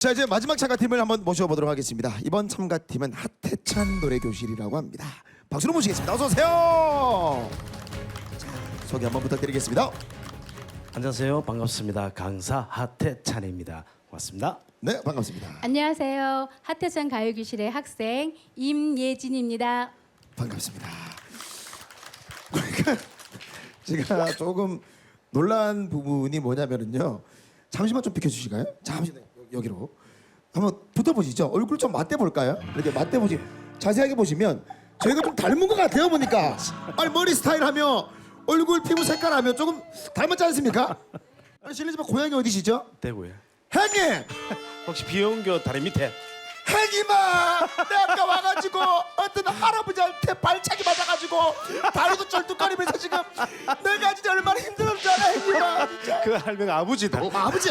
자 이제 마지막 참가팀을 한번 모셔보도록 하겠습니다. 이번 참가팀은 하태찬 노래 교실이라고 합니다. 박수로 모시겠습니다. 어서 오세요. 자, 소개 한번 부탁드리겠습니다. 안녕하세요. 반갑습니다. 강사 하태찬입니다. 고맙습니다. 네 반갑습니다. 안녕하세요. 하태천 가요교실의 학생 임예진입니다. 반갑습니다. 그러니까 제가 조금 놀란 부분이 뭐냐면은요. 잠시만 좀 비켜주실까요? 잠시 네, 여기로 한번 붙어보시죠. 얼굴 좀 맞대볼까요? 이렇게 맞대보시. 자세하게 보시면 저희가 좀 닮은 것 같아요 보니까. 아니 머리 스타일 하며 얼굴 피부 색깔 하며 조금 닮았지 않습니까? 아니, 실례지만 고향이 어디시죠? 대구에 형님! 혹시 비용교 다리 밑에 행이마 내가 아까 와가지고 어떤 할아버지한테 발차기 맞아가지고 다리도 쩔뚝거리면서 지금 내가 진짜 얼마나 힘들었지 알아 행이마 진짜 그 할머니 아버지다. 어, 아버지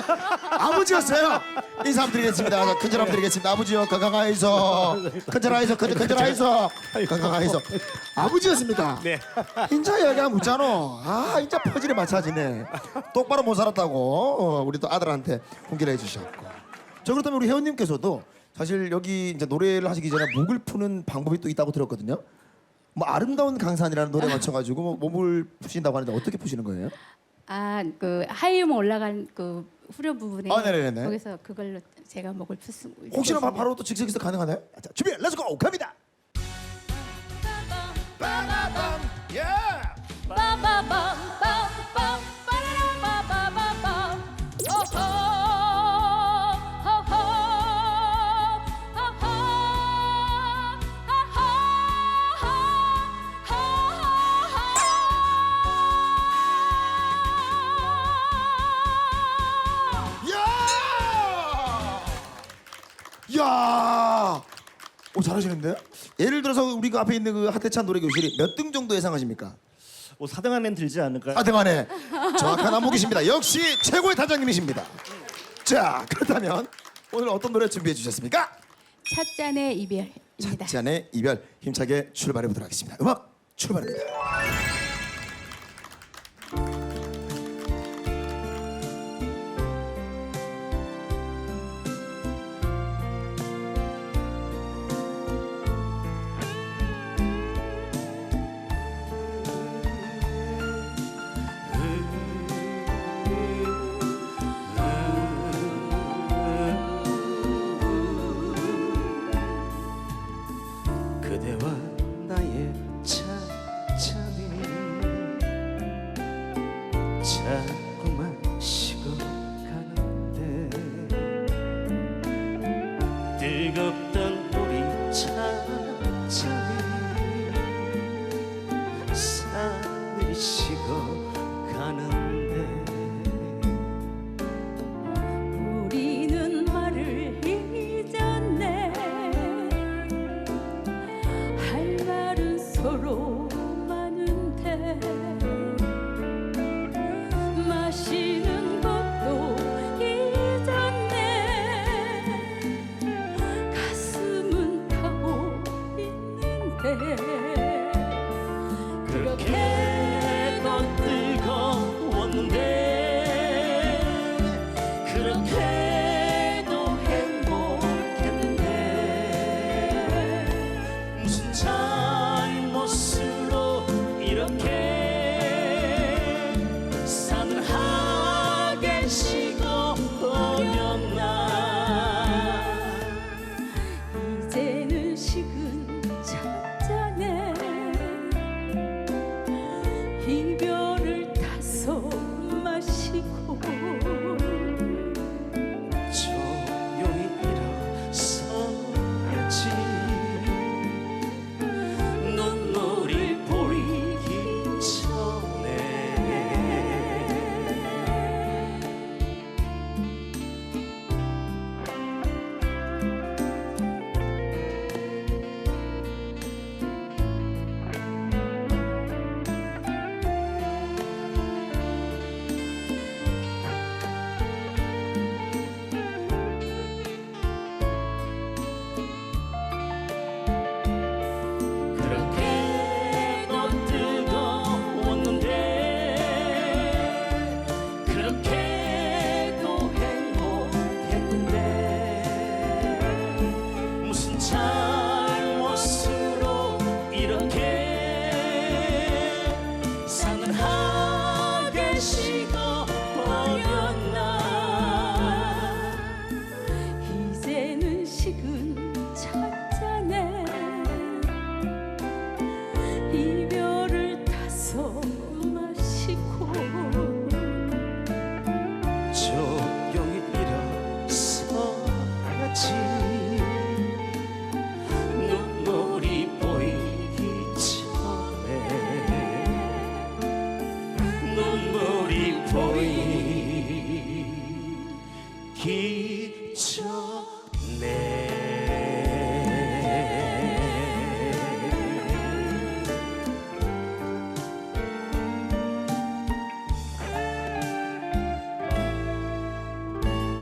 아버지였어요. 인사 한번 드리겠습니다. 자, 큰절 한번 드리겠습니다. 아버지요 건강하이소. 큰절하이소 큰절 큰절하이소. 건강하이소. 아버지였습니다 네. 인자 얘기가 묻잖아 아 인자 퍼즐이 맞춰지네. 똑바로 못 살았다고 어, 우리 또 아들한테 훈계를 해주셨고. 저 그렇다면 우리 회원님께서도 사실 여기 이제 노래를 하시기 전에 목을 푸는 방법이 또 있다고 들었거든요. 뭐 아름다운 강산이라는 노래 맞춰가지고 뭐 몸을 푸신다고 하는데 어떻게 푸시는 거예요? 아, 그 하이음 올라간 그 후렴 부분에 아, 네네네. 거기서 그걸로 제가 목을 푸고 혹시나 바- 바로 또 즉석에서 가능하나요? 자, 준비 렛츠고 갑니다. 빠바밤 예 야! 야! 오 잘하시는데요? 예를 들어서 우리 그 앞에 있는 그 하태찬 노래 교실이 몇 등 정도 예상하십니까? 뭐 4등 안에 들지 않을까요? 아, 4등 안에 정확한 안목이십니다. 역시 최고의 단장님이십니다. 자 그렇다면 오늘 어떤 노래 준비해 주셨습니까? 찻잔의 이별입니다. 찬의 이별 힘차게 출발해 보도록 하겠습니다. 음악 출발합니다. 그대와 나의 차차이 자꾸만 식어가는데 뜨겁던 그렇게 now.